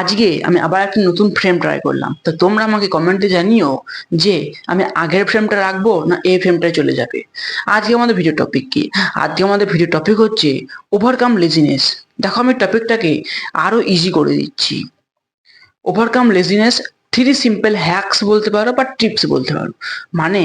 আজকে আমি আবার একটা নতুন ফ্রেম ট্রাই করলাম। তো তোমরা আমাকে কমেন্টে জানিও যে আমি আগের ফ্রেমটা রাখব না এই ফ্রেমটায় চলে যাবে। আজকে আমাদের ভিডিও টপিক কি? আজকে আমাদের ভিডিও টপিক হচ্ছে ওভারকাম লেজিনেস দেখো আমি টপিকটাকে আরও ইজি করে দিচ্ছি। Overcome laziness three simple hacks বলতে পারো বা টিপস বলতে পারো। মানে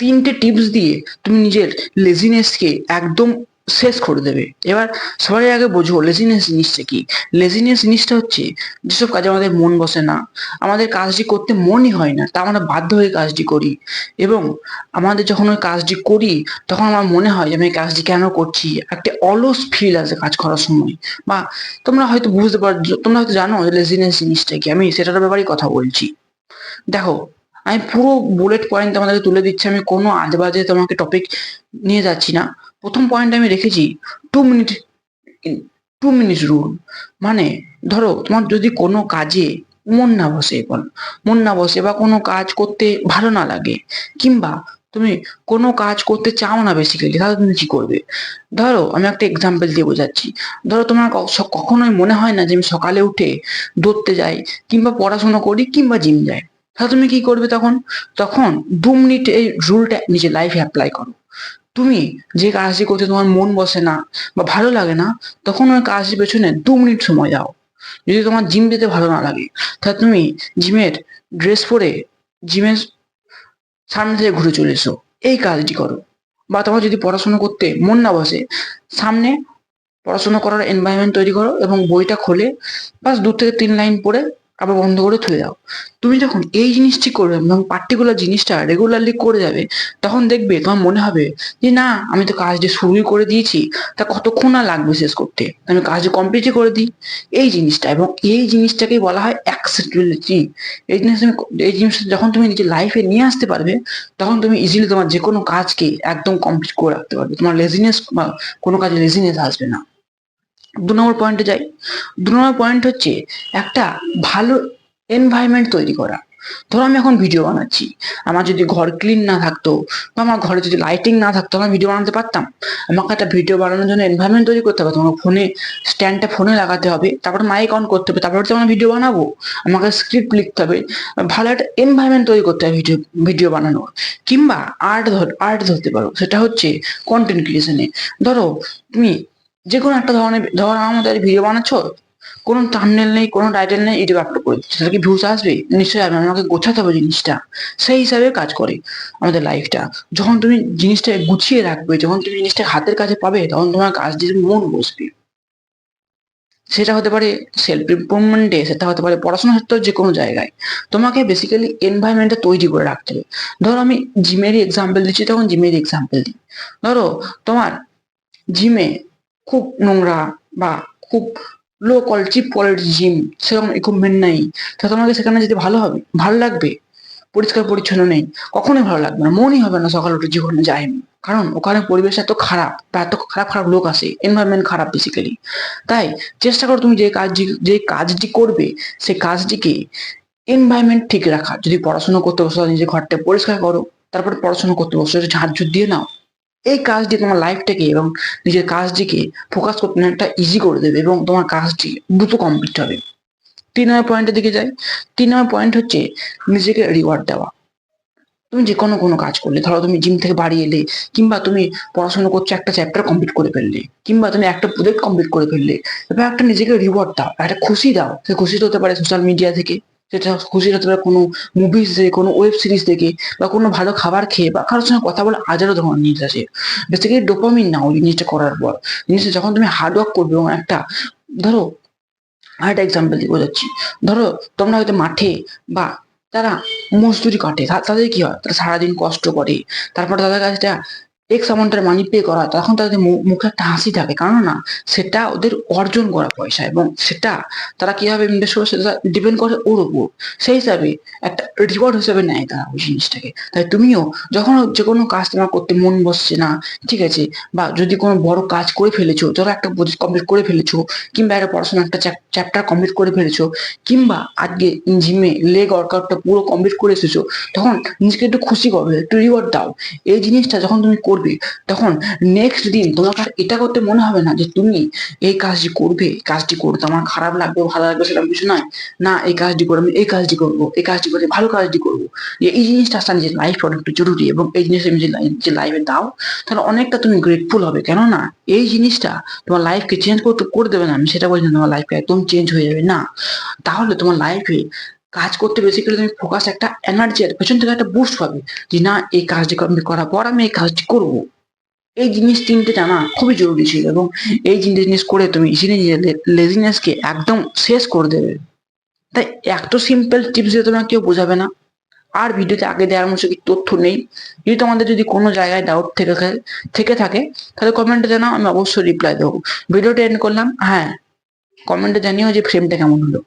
তিনটে টিপস দিয়ে তুমি নিজের লেজিনেসকে একদম শেষ করে দেবে। এবার সবাই আগে বোঝো লেজিনেস জিনিসটা কি? লেজিনেস জিনিসটা হচ্ছে যেসব কাজে আমাদের মন বসে না, আমাদের কাজটি করতে মনই হয় না, তা আমরা বাধ্য হয়ে কাজটি করি। এবং আমাদের যখন ওই কাজটি করি, তখন আমার মনে হয় যে আমি এই কাজটি কেন করছি? একটা অলস ফিল আসে কাজ করার সময়। বা তোমরা হয়তো বুঝতে পারো তোমরা হয়তো জানো লেজিনেস জিনিসটা কি? আমি সেটার ব্যাপারেই কথা বলছি। দেখো আমি পুরো বুলেট পয়েন্ট তোমাদেরকে তুলে দিচ্ছি, আমি কোনো আজেবাজে তোমাকে টপিক নিয়ে যাচ্ছি না। প্রথম পয়েন্ট আমি রেখেছি two minute two minute rule মানে ধরো, তোমার যদি কোনো কাজে মন না বসে বল, মন না বসে বা কোনো কাজ করতে ভালো না লাগে, কিংবা তুমি কোনো কাজ করতে চাও না বেসিক্যালি তাহলে তুমি কি করবে? ধরো, আমি একটা এক্সাম্পল দিয়ে বোঝাচ্ছি। ধরো, তোমার কখনোই মনে হয় না যে আমি সকালে উঠে দৌড়তে যাই, কিংবা পড়াশোনা করি, কিংবা জিম যাই। তাহলে তুমি কি করবে তখন? তখন দু মিনিট এই রুলটা নিজের লাইফে অ্যাপ্লাই করো। তুমি যে কাজটি করতে তোমার মন বসে না বা ভালো লাগে না, তখন ওই কাজটির পেছনে দু মিনিট সময় দাও। যদি তোমার জিম যেতে ভালো না লাগে তাহলে তুমি জিমের ড্রেস পরে জিমের সামনে থেকে ঘুরে চলে এসো। এই কাজটি করো। বা তোমার যদি পড়াশোনা করতে মন না বসে, সামনে পড়াশোনা করার এনভায়রনমেন্ট তৈরি করো এবং বইটা খোলে বাস দু থেকে তিন লাইন পড়ে আবার বন্ধ করে থুয়ে দাও। তুমি যখন এই জিনিসটি করবে এবং পার্টিকুলার জিনিসটা রেগুলারলি করে যাবে, তখন দেখবে তোমার মনে হবে যে, না, আমি তো কাজটি শুরুই করে দিয়েছি, তা কতক্ষণ আর লাগবে শেষ করতে? আমি কাজটি কমপ্লিটই করে দিই। এই জিনিসটা এবং এই জিনিসটাকেই বলা হয় অ্যাক্সেপ্টেবিলিটি এই জিনিস তুমি এই জিনিসটা যখন তুমি নিজের লাইফে নিয়ে আসতে পারবে, তখন তুমি ইজিলি তোমার যে কোনো কাজকে একদম কমপ্লিট করে রাখতে পারবে। তোমার লেজিনেস বা কোনো কাজে লেজিনেস আসবে না। দু নম্বর পয়েন্টে যাই। দু নম্বর পয়েন্ট হচ্ছে একটা ভালো এনভায়রনমেন্ট তৈরি করা। ধরো আমি এখন ভিডিও বানাচ্ছি। আমার যদি ঘর ক্লিন না থাকতো বা আমার ঘরে যদি লাইটিং না থাকতো, আমি ভিডিও বানাতে পারতাম? আমাকে একটা ভিডিও বানানোর জন্য এনভায়রনমেন্ট তৈরি করতে হবে। তোমার ফোনে স্ট্যান্ডটা ফোনে লাগাতে হবে। তারপর মাইক অন করতে হবে। তারপরে তো আমার ভিডিও বানাবো। আমাকে স্ক্রিপ্ট লিখতে হবে। ভালো একটা এনভায়রনমেন্ট তৈরি করতে হবে ভিডিও ভিডিও বানানোর। কিংবা আর্ট ধর আর্ট ধরতে পারো। সেটা হচ্ছে কন্টেন্ট ক্রিয়েশনে ধরো তুমি যে কোনো একটা ধরনের, ধর আমাদের ভিডিও বানাচ্ছ, কোনো থাম্বনেল নেই, কোনো টাইটেল নেই ইউটিউব আপলোড করে দিচ্ছ। সেটা কি ভিউজ আসবে? নিশ্চয়ই আসবে, আমাকে গোছাতে হবে জিনিসটা। সেই হিসাবে কাজ করে আমাদের লাইফটা যখন তুমি জিনিসটা গুছিয়ে রাখবে, যখন তুমি জিনিসটা হাতের কাছে পাবে, তখন তোমার কাজ দিয়ে মন বসবে। সেটা হতে পারে সেলফ ইমপ্রুভমেন্টে সেটা হতে পারে পড়াশোনার ক্ষেত্রে যে কোনো জায়গায়। তোমাকে বেসিক্যালি এনভায়রনমেন্টটা তৈরি করে রাখতে হবে। ধরো আমি জিমেরই এক্সাম্পল দিচ্ছি, তখন জিমেরই এক্সাম্পল দিই। ধরো তোমার জিমে খুব নোংরা বা খুব লো কোয়ালিটি চিপ কোয়ালিটির জিম সেরকম ইকুইপমেন্ট নেই। তা তোমাকে সেখানে যেতে ভালো হবে, ভালো লাগবে, পরিষ্কার পরিচ্ছন্ন নেই, কখনোই ভালো লাগবে না, মনই হবে না সকাল উঠে জীবনে যাই আমি কারণ ওখানে পরিবেশ এত খারাপ, বা এত খারাপ খারাপ লোক আসে এনভায়রনমেন্ট খারাপ বেসিক্যালি তাই চেষ্টা করো তুমি যে কাজটি যে কাজটি করবে সেই কাজটিকে এনভায়রনমেন্ট ঠিক রাখা। যদি পড়াশোনা করতে বসো, নিজের ঘরটা পরিষ্কার করো, তারপর পড়াশোনা করতে বসো, একটু ঝাড় দিয়ে নাও। এই কাজটি তোমার লাইফটাকে এবং নিজের কাজটিকে ফোকাস করতে অনেকটা ইজি করে দেবে এবং তোমার কাজটি দ্রুত কমপ্লিট হবে। তিন নম্বর পয়েন্টের দিকে যাই। তিন নম্বর পয়েন্ট হচ্ছে নিজেকে রিওয়ার্ড দেওয়া। তুমি যে কোনো কোনো কাজ করলে, ধরো তুমি জিম থেকে বাড়ি এলে কিংবা তুমি পড়াশোনা করছ একটা চ্যাপ্টার কমপ্লিট করে ফেললে, কিংবা তুমি একটা প্রজেক্ট কমপ্লিট করে ফেললে, এবার একটা নিজেকে রিওয়ার্ড দাও, একটা খুশি দাও। সে খুশিটা হতে পারে সোশ্যাল মিডিয়া থেকে। সেটা খুশি হতে পারে কোনো মুভিজ দেখে, কোনো ওয়েব সিরিজ দেখে, বা কোনো ভালো খাবার খেয়ে, বা কারোর সঙ্গে কথা বলে হাজারো ধরনের জিনিস আছে বেসিক্যালি ডোপামিন না ওই জিনিসটা করার পর। জিনিসটা যখন তুমি হার্ড ওয়ার্ক করবে এবং একটা, ধরো আরেকটা এক্সাম্পল দিয়ে বোঝাচ্ছি। ধরো, তোমরা হয়তো মাঠে বা তারা মজদুরি কাটে তাদের কি হয়? তারা সারাদিন কষ্ট করে। তারপর তাদের কাছে একটা এক্স অ্যামাউন্টের মানি পে করা তখন তাদের মুখে একটা হাসি থাকে। কারণ না সেটা ওদের অর্জন করা পয়সা এবং সেটা তারা কীভাবে ডিপেন্ড করে ওর উপর। সেই হিসাবে একটা রিওয়ার্ড হিসেবে নেয় তারা ওই জিনিসটাকে। তাই তুমিও যখন যে কোনো কাজ তোমার করতে মন বসছে না, ঠিক আছে, বা যদি কোনো বড় কাজ করে ফেলেছো, ধরো একটা প্রজেক্ট কমপ্লিট করে ফেলেছো, কিংবা একটা পড়াশোনা একটা চ্যাপ্টার কমপ্লিট করে ফেলেছো, কিংবা আজকে জিমে লেগ ওয়ার্কআউটটা পুরো কমপ্লিট করে এসেছ, তখন নিজেকে একটু খুশি করবে, একটু রিওয়ার্ড দাও। এই জিনিসটা যখন তুমি করবে। করবে তখন নেক্সট দিন তোমাকে আর এটা করতে মনে হবে না যে তুমি এই কাজটি করবে কাজটি করতে আমার খারাপ লাগবে, ভালো লাগবে সেরকম কিছু নয়। না, এই কাজটি করে, আমি এই কাজটি করব, এই কাজটি করে ভালো কাজটি করব। এই জিনিসটা আসলে নিজের লাইফ অনেকটা জরুরি এবং এই জিনিসটা তুমি যে লাইফে দাও, তাহলে অনেকটা তুমি গ্রেটফুল হবে। কেননা এই জিনিসটা তোমার লাইফকে চেঞ্জ করতে, করে দেবে না। আমি সেটা বলছি তোমার লাইফকে একদম চেঞ্জ হয়ে যাবে। না, তাহলে তোমার লাইফে কাজ করতে বেসিক্যালি তুমি ফোকাস একটা এনার্জি আর পেছন থেকে একটা বুস্ট পাবে যে না, এই কাজটি কমপ্লিট করার পর আমি এই কাজটি করব। এই জিনিস তিনটে জানা খুবই জরুরি ছিল এবং এই তিনটে জিনিস করে তুমি ইজিলি লেজিনেসকে একদম শেষ করে দেবে। তাই এত সিম্পল টিপস দিয়ে তোমার কেউ বোঝাবে না। আর ভিডিওতে আগে দেওয়ার মতো কি তথ্য নেই। যদি তোমাদের যদি কোনো জায়গায় ডাউট থেকে থাকে- থেকে থাকে, তাহলে কমেন্টে জানাও, আমি অবশ্যই রিপ্লাই দেবো। ভিডিওটা এন্ড করলাম। হ্যাঁ কমেন্টে জানিও যে ফ্রেমটা কেমন হলো।